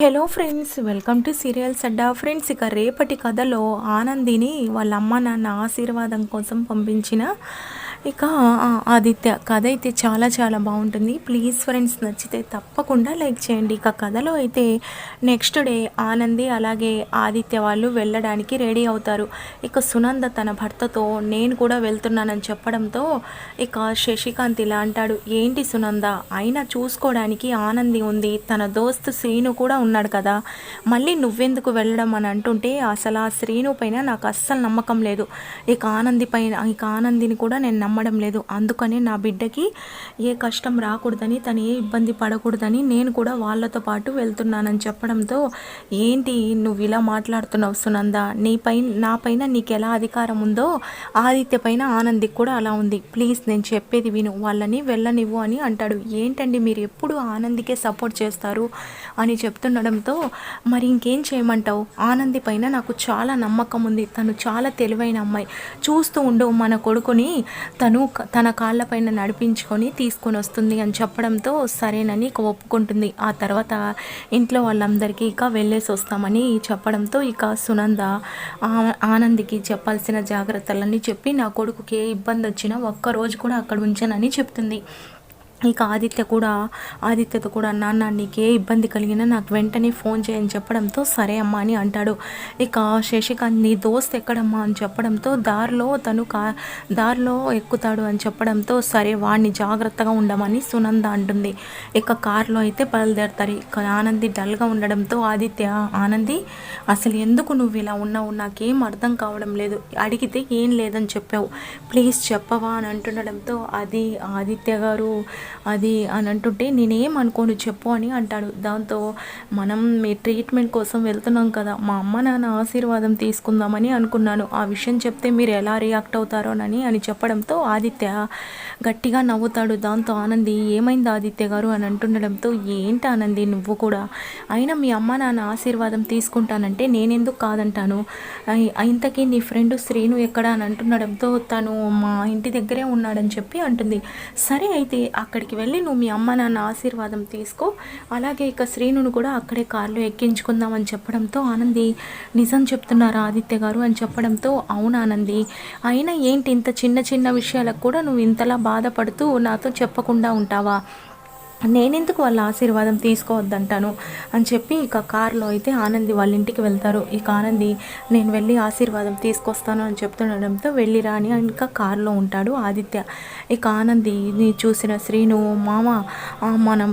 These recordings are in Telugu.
Hello friends welcome to Serials Adda friends ఇక రేపటి కథలో ఆనందిని వాళ్ళ అమ్మ నాన్న ఆశీర్వాదం కోసం పంపించిన ఇక ఆ, ఆదిత్య కథ అయితే చాలా చాలా బాగుంటుంది. ప్లీజ్ ఫ్రెండ్స్ నచ్చితే తప్పకుండా లైక్ చేయండి. ఇక కథలో అయితే నెక్స్ట్ డే ఆనంది అలాగే ఆదిత్య వాళ్ళు వెళ్ళడానికి రెడీ అవుతారు. ఇక సునంద తన భర్తతో నేను కూడా వెళ్తున్నానని చెప్పడంతో ఇక శశికాంత్ ఇలా అంటాడు ఏంటి సునంద? అయినా చూసుకోవడానికి ఆనంది ఉంది. తన దోస్తు శ్రీను కూడా ఉన్నాడు కదా. మళ్ళీ నువ్వెందుకు వెళ్ళడం? అని అంటుంటే అసలు ఆ శ్రీను పైన నాకు అస్సలు నమ్మకం లేదు. ఇక ఆనంది పైన ఇక ఆనందిని కూడా నేను నమ్మడం లేదు. అందుకని నా బిడ్డకి ఏ కష్టం రాకూడదని తను ఏ ఇబ్బంది పడకూడదని నేను కూడా వాళ్ళతో పాటు వెళ్తున్నానని చెప్పడంతో ఏంటి నువ్వు ఇలా మాట్లాడుతున్నావు సునంద? నీ పైన నా పైన నీకు ఎలా అధికారం ఉందో ఆదిత్య పైన ఆనందికి కూడా అలా ఉంది. ప్లీజ్ నేను చెప్పేది విను. వాళ్ళని వెళ్ళనివ్వు అని అంటాడు. ఏంటండి మీరు ఎప్పుడు ఆనందికే సపోర్ట్ చేస్తారు? అని చెప్తుండడంతో మరి ఇంకేం చేయమంటావు? ఆనంది పైన నాకు చాలా నమ్మకం ఉంది. తను చాలా తెలివైన అమ్మాయి. చూస్తూ ఉండు మన కొడుకుని తను తన కాళ్ళపైన నడిపించుకొని తీసుకొని వస్తుంది అని చెప్పడంతో సరేనని ఇక ఒప్పుకుంటుంది. ఆ తర్వాత ఇంట్లో వాళ్ళందరికీ ఇక వెళ్ళేసి వస్తామని చెప్పడంతో ఇక సునంద ఆ- ఆనందికి చెప్పాల్సిన జాగ్రత్తలన్నీ చెప్పి నా కొడుకుకి ఏ ఇబ్బంది వచ్చినా ఒక్క రోజు కూడా అక్కడ ఉంచానని చెప్తుంది. ఇక ఆదిత్య కూడా ఆదిత్యతో కూడా నాన్న నీకే ఇబ్బంది కలిగినా నాకు వెంటనే ఫోన్ చేయని చెప్పడంతో సరే అమ్మా అని అంటాడు. ఇక శశికాంత్ నీ దోస్త్ ఎక్కడమ్మా? అని చెప్పడంతో దారిలో తను కా దారిలో ఎక్కుతాడు అని చెప్పడంతో సరే వాడిని జాగ్రత్తగా ఉండమని సునంద అంటుంది. ఇక కారులో అయితే బయలుదేరతారు. ఇక ఆనంది డల్గా ఉండడంతో ఆదిత్య ఆనంది అసలు ఎందుకు నువ్వు ఇలా ఉన్నావు? నాకేం అర్థం కావడం లేదు. అడిగితే ఏం లేదని చెప్పావు. ప్లీజ్ చెప్పవా? అని అంటుండడంతో అది ఆదిత్య గారు అది అని అంటుంటే నేనేం అనుకోను చెప్పు అని అంటాడు. దాంతో మనం మీ ట్రీట్మెంట్ కోసం వెళ్తున్నాం కదా మా అమ్మ నాన్న ఆశీర్వాదం తీసుకుందామని అనుకున్నాను. ఆ విషయం చెప్తే మీరు ఎలా రియాక్ట్ అవుతారోనని అని చెప్పడంతో ఆదిత్య గట్టిగా నవ్వుతాడు. దాంతో ఆనంది ఏమైంది ఆదిత్య గారు? అని అంటుండడంతో ఏంటి ఆనంది నువ్వు కూడా? అయినా మీ అమ్మ నాన్న ఆశీర్వాదం తీసుకుంటానంటే నేనెందుకు కాదంటాను? అయి- ఇంతకీ నీ ఫ్రెండ్ శ్రీను ఎక్కడ? అని అంటుండడంతో తను మా ఇంటి దగ్గరే ఉన్నాడని చెప్పి అంటుంది. సరే అయితే అక్కడ అక్కడికి వెళ్ళి నువ్వు మీ అమ్మ నాన్న ఆశీర్వాదం తీసుకో. అలాగే ఇక శ్రీనును కూడా అక్కడే కారులో ఎక్కించుకుందామని చెప్పడంతో ఆనంది నిజం చెప్తున్నారా ఆదిత్య గారు? అని చెప్పడంతో అవును ఆనంది. అయినా ఏంటి ఇంత చిన్న చిన్న విషయాలకు కూడా నువ్వు ఇంతలా బాధపడుతూ నాతో చెప్పకుండా ఉంటావా? నేనెందుకు వాళ్ళ ఆశీర్వాదం తీసుకోవద్దంటాను అని చెప్పి ఇక కారులో అయితే ఆనంది వాళ్ళ ఇంటికి వెళ్తారు. ఇక ఆనంది నేను వెళ్ళి ఆశీర్వాదం తీసుకొస్తాను అని చెప్తుండడంతో వెళ్ళిరా అని ఇంకా కారులో ఉంటాడు ఆదిత్య. ఇక ఆనందిని చూసిన శ్రీను మామ మనం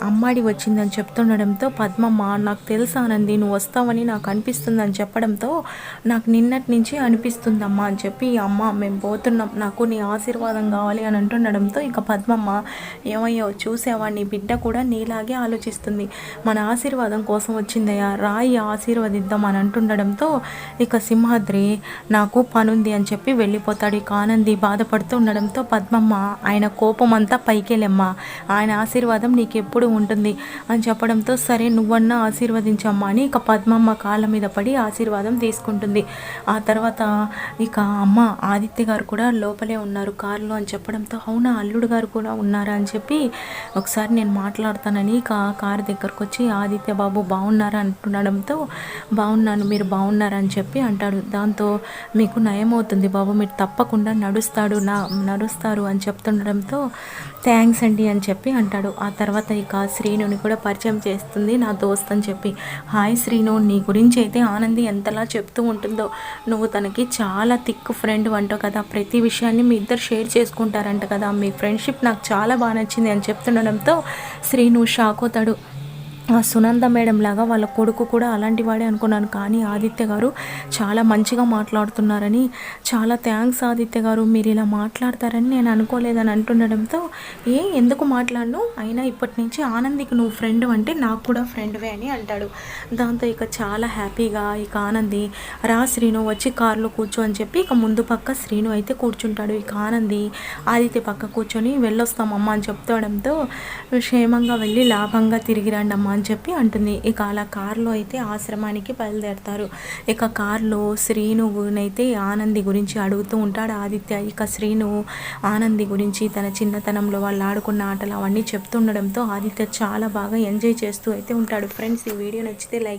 అమ్మాడి వచ్చిందని చెప్తుండడంతో పద్మమ్మ నాకు తెలుసు ఆనంది నువ్వు వస్తావని నాకు అనిపిస్తుందని చెప్పడంతో నాకు నిన్నటి నుంచి అనిపిస్తుందమ్మా అని చెప్పి అమ్మ మేము పోతున్నాం నాకు నీ ఆశీర్వాదం కావాలి అని అంటుండడంతో ఇక పద్మమ్మ ఏమయ్యో చూసావా నీ బిడ్డ కూడా నీలాగే ఆలోచిస్తుంది. మన ఆశీర్వాదం కోసం వచ్చిందయ్యా రాయి ఆశీర్వదిద్దాం అని అంటుండడంతో ఇక సింహాద్రి నాకు పనుంది అని చెప్పి వెళ్ళిపోతాడు. ఇక ఆనంది బాధపడుతూ ఉండడంతో పద్మమ్మ ఆయన కోపం అంతా పైకెళ్ళమ్మా ఆయన ఆశీర్వాదం నీకు ఎప్పుడు ఉంటుంది అని చెప్పడంతో సరే నువ్వన్నా ఆశీర్వదించమ్మా అని ఇక పద్మమ్మ కాళ్ళ మీద పడి ఆశీర్వాదం తీసుకుంటుంది. ఆ తర్వాత ఇక అమ్మ ఆదిత్య గారు కూడా లోపలే ఉన్నారు కారులో అని చెప్పడంతో అవునా అల్లుడు గారు కూడా ఉన్నారా అని చెప్పి ఒకసారి నేను మాట్లాడతానని ఇక కారు దగ్గరకు వచ్చి ఆదిత్య బాబు బాగున్నారా అంటుండడంతో బాగున్నాను మీరు బాగున్నారా అని చెప్పి అంటాడు. దాంతో మీకు నయమవుతుంది బాబు మీరు తప్పకుండా నడుస్తాడు నా నడుస్తారు అని చెప్తుండడంతో థ్యాంక్స్ అండి అని చెప్పి అంటాడు. ఆ తర్వాత ఇక శ్రీనుని కూడా పరిచయం చేస్తుంది నా దోస్త్ అని చెప్పి. హాయ్ శ్రీను నీ గురించి అయితే ఆనంది ఎంతలా చెప్తూ ఉంటుందో. నువ్వు తనకి చాలా థిక్ ఫ్రెండ్ అంటావు కదా ప్రతి విషయాన్ని మీ ఇద్దరు షేర్ చేసుకుంటారంట కదా. మీ ఫ్రెండ్షిప్ నాకు చాలా బాగా నచ్చింది అని చెప్తుండడంతో శ్రీను షాక్ అవుతాడు. సునంద మేడం లాగా వాళ్ళ కొడుకు కూడా అలాంటి వాడే అనుకున్నాను. కానీ ఆదిత్య గారు చాలా మంచిగా మాట్లాడుతున్నారని చాలా థ్యాంక్స్ ఆదిత్య గారు మీరు ఇలా మాట్లాడతారని నేను అనుకోలేదని అంటుండడంతో ఏ ఎందుకు మాట్లాడను? అయినా ఇప్పటి నుంచి ఆనందికి నువ్వు ఫ్రెండ్ అంటే నాకు కూడా ఫ్రెండ్వే అని అంటాడు. దాంతో ఇక చాలా హ్యాపీగా ఇక ఆనంది రా శ్రీను వచ్చి కారులో కూర్చో అని చెప్పి ఇక ముందు పక్క శ్రీను అయితే కూర్చుంటాడు. ఇక ఆనంది ఆదిత్య పక్క కూర్చొని వెళ్ళొస్తామమ్మా అని చెప్తాడంతో క్షేమంగా వెళ్ళి లాభంగా తిరిగి రండి అమ్మా అని చెప్పి అంటుంది. ఇక అలా కారులో అయితే ఆశ్రమానికి బయలుదేరతారు. ఇక కారులో శ్రీనునైతే ఆనంది గురించి అడుగుతూ ఉంటాడు. ఆదిత్య ఇక శ్రీను ఆనంది గురించి తన చిన్నతనంలో వాళ్ళు ఆడుకున్న ఆటలు అవన్నీ చెప్తుండడంతో ఆదిత్య చాలా బాగా ఎంజాయ్ చేస్తూ అయితే ఉంటాడు. ఫ్రెండ్స్ ఈ వీడియో నచ్చితే లైక్